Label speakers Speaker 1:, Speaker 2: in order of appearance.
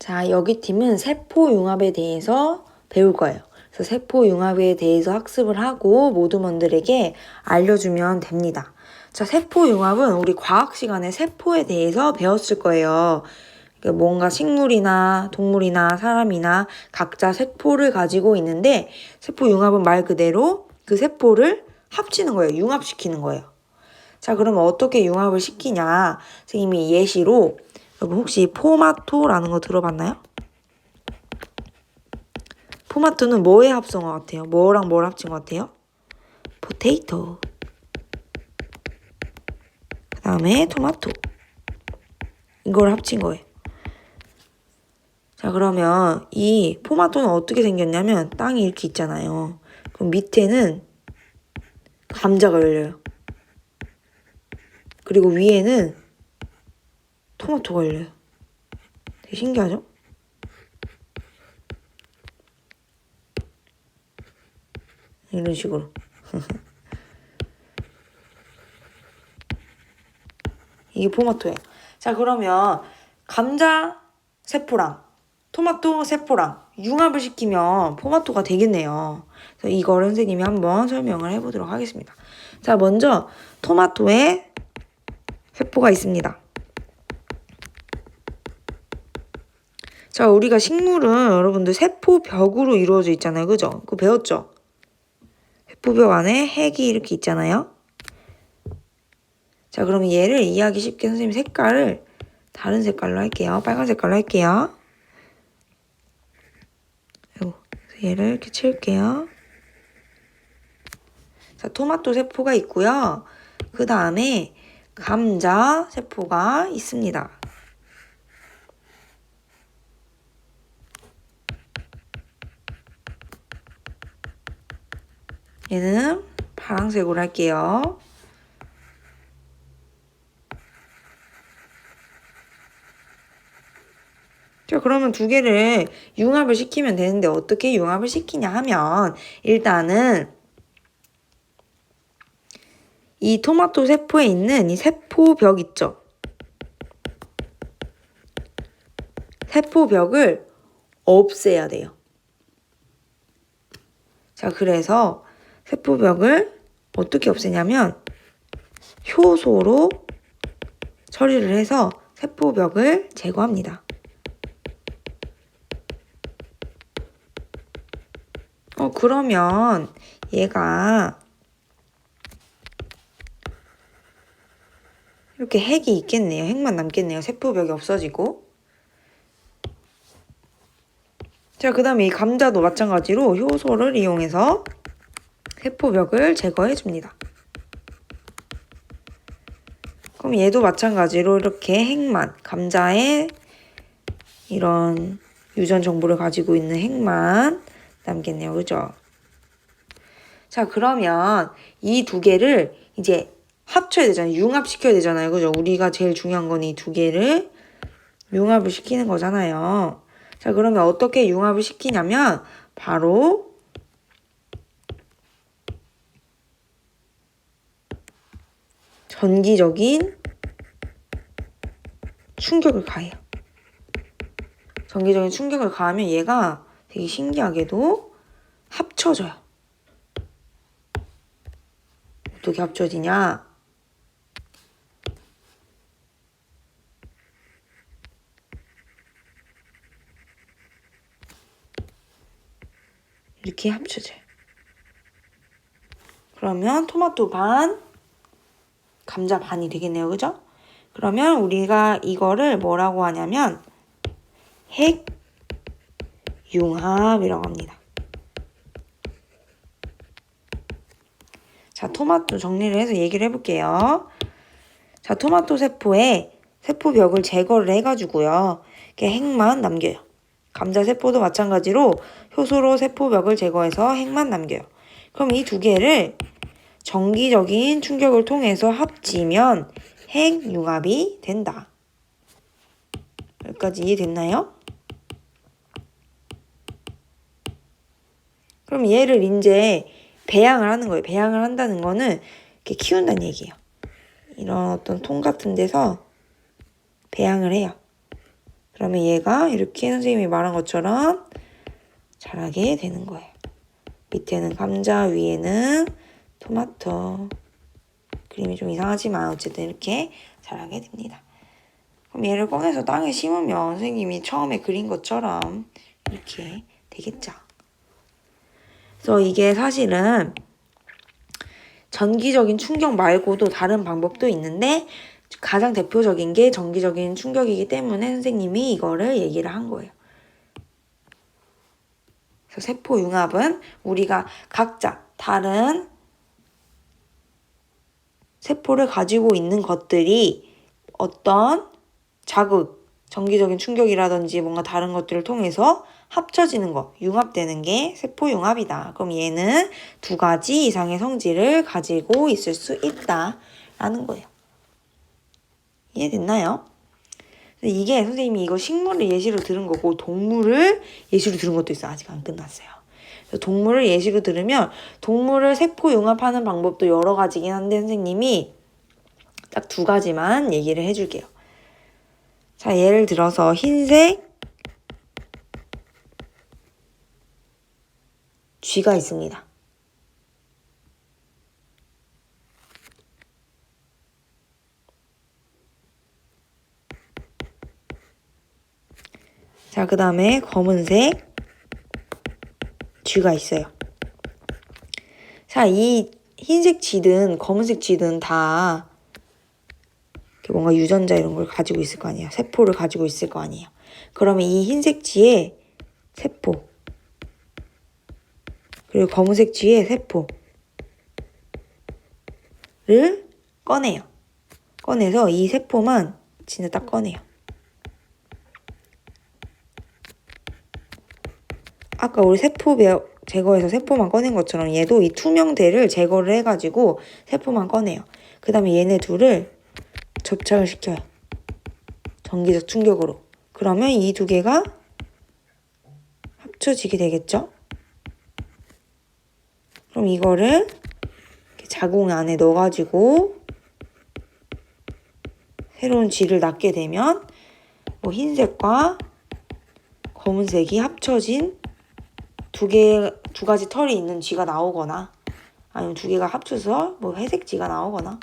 Speaker 1: 자, 여기 팀은 세포융합에 대해서 배울 거예요. 그래서 세포융합에 대해서 학습을 하고 모두먼들에게 알려주면 됩니다. 자, 세포융합은 우리 과학 시간에 세포에 대해서 배웠을 거예요. 그 뭔가 식물이나 동물이나 사람이나 각자 세포를 가지고 있는데 세포융합은 말 그대로 그 세포를 합치는 거예요. 융합시키는 거예요. 자, 그러면 어떻게 융합을 시키냐? 선생님이 예시로 여러분 혹시 포마토라는 거 들어봤나요? 포마토는 뭐의 합성어 같아요? 뭐랑 뭘 합친 것 같아요? 포테이토. 그 다음에 토마토. 이걸 합친 거예요. 자, 그러면 이 포마토는 어떻게 생겼냐면 땅이 이렇게 있잖아요. 그럼 밑에는 감자가 열려요. 그리고 위에는 토마토가 열려요. 되게 신기하죠? 이런 식으로. 이게 포마토예요. 자, 그러면 감자 세포랑 토마토 세포랑 융합을 시키면 포마토가 되겠네요. 그래서 이걸 선생님이 한번 설명을 해보도록 하겠습니다. 자, 먼저 토마토에 세포가 있습니다. 자, 우리가 식물은 여러분들 세포벽으로 이루어져 있잖아요. 그죠? 그거 배웠죠? 세포벽 안에 핵이 이렇게 있잖아요. 자, 그럼 얘를 이해하기 쉽게 선생님 색깔을 다른 색깔로 할게요. 빨간 색깔로 할게요. 아이고, 얘를 이렇게 칠게요. 자, 토마토 세포가 있고요. 그 다음에 감자 세포가 있습니다. 얘는 파란색으로 할게요. 자, 그러면 두 개를 융합을 시키면 되는데 어떻게 융합을 시키냐 하면 일단은 이 토마토 세포에 있는 이 세포벽 있죠? 세포벽을 없애야 돼요. 자, 그래서 세포벽을 어떻게 없애냐면 효소로 처리를 해서 세포벽을 제거합니다. 어, 그러면 얘가 이렇게 핵이 있겠네요. 핵만 남겠네요. 세포벽이 없어지고. 자, 그 다음에 이 감자도 마찬가지로 효소를 이용해서 세포벽을 제거해 줍니다. 그럼 얘도 마찬가지로 이렇게 핵만, 감자에 이런 유전 정보를 가지고 있는 핵만 남겠네요. 그죠? 자, 그러면 이 두 개를 이제 합쳐야 되잖아요. 융합시켜야 되잖아요. 그죠? 우리가 제일 중요한 건 이 두 개를 융합을 시키는 거잖아요. 자, 그러면 어떻게 융합을 시키냐면 바로 전기적인 충격을 가해요. 전기적인 충격을 가하면 얘가 되게 신기하게도 합쳐져요. 어떻게 합쳐지냐? 이렇게 합쳐져요. 그러면 토마토 반, 감자 반이 되겠네요. 그죠? 그러면 우리가 이거를 뭐라고 하냐면 핵융합이라고 합니다. 자, 토마토 정리를 해서 얘기를 해볼게요. 자, 토마토 세포에 세포벽을 제거를 해가지고요. 이렇게 핵만 남겨요. 감자 세포도 마찬가지로 효소로 세포벽을 제거해서 핵만 남겨요. 그럼 이 두 개를 정기적인 충격을 통해서 합치면 핵융합이 된다. 여기까지 이해됐나요? 그럼 얘를 이제 배양을 하는 거예요. 배양을 한다는 거는 이렇게 키운다는 얘기예요. 이런 어떤 통 같은 데서 배양을 해요. 그러면 얘가 이렇게 선생님이 말한 것처럼 자라게 되는 거예요. 밑에는 감자, 위에는 토마토. 그림이 좀 이상하지만 어쨌든 이렇게 자라게 됩니다. 그럼 얘를 꺼내서 땅에 심으면 선생님이 처음에 그린 것처럼 이렇게 되겠죠. 그래서 이게 사실은 전기적인 충격 말고도 다른 방법도 있는데 가장 대표적인 게 전기적인 충격이기 때문에 선생님이 이거를 얘기를 한 거예요. 그래서 세포 융합은 우리가 각자 다른 세포를 가지고 있는 것들이 어떤 자극, 전기적인 충격이라든지 뭔가 다른 것들을 통해서 합쳐지는 거, 융합되는 게 세포 융합이다. 그럼 얘는 두 가지 이상의 성질을 가지고 있을 수 있다라는 거예요. 이해됐나요? 이게 선생님이 이거 식물을 예시로 들은 거고 동물을 예시로 들은 것도 있어요. 아직 안 끝났어요. 동물을 예시로 들으면 동물을 세포 융합하는 방법도 여러 가지긴 한데 선생님이 딱 두 가지만 얘기를 해줄게요. 자, 예를 들어서 흰색 쥐가 있습니다. 자, 그 다음에 검은색 쥐가 있어요. 자, 이 흰색 쥐든 검은색 쥐든 다 뭔가 유전자 이런 걸 가지고 있을 거 아니에요. 세포를 가지고 있을 거 아니에요. 그러면 이 흰색 쥐의 세포 그리고 검은색 쥐의 세포를 꺼내요. 꺼내서 이 세포만 진짜 딱 꺼내요. 아까 우리 세포 제거해서 세포만 꺼낸 것처럼 얘도 이 투명대를 제거를 해가지고 세포만 꺼내요. 그 다음에 얘네 둘을 접착을 시켜요. 전기적 충격으로. 그러면 이 두 개가 합쳐지게 되겠죠? 그럼 이거를 자궁 안에 넣어가지고 새로운 쥐를 낳게 되면 뭐 흰색과 검은색이 합쳐진 두 개, 두 가지 털이 있는 쥐가 나오거나 아니면 두 개가 합쳐서 뭐 회색 쥐가 나오거나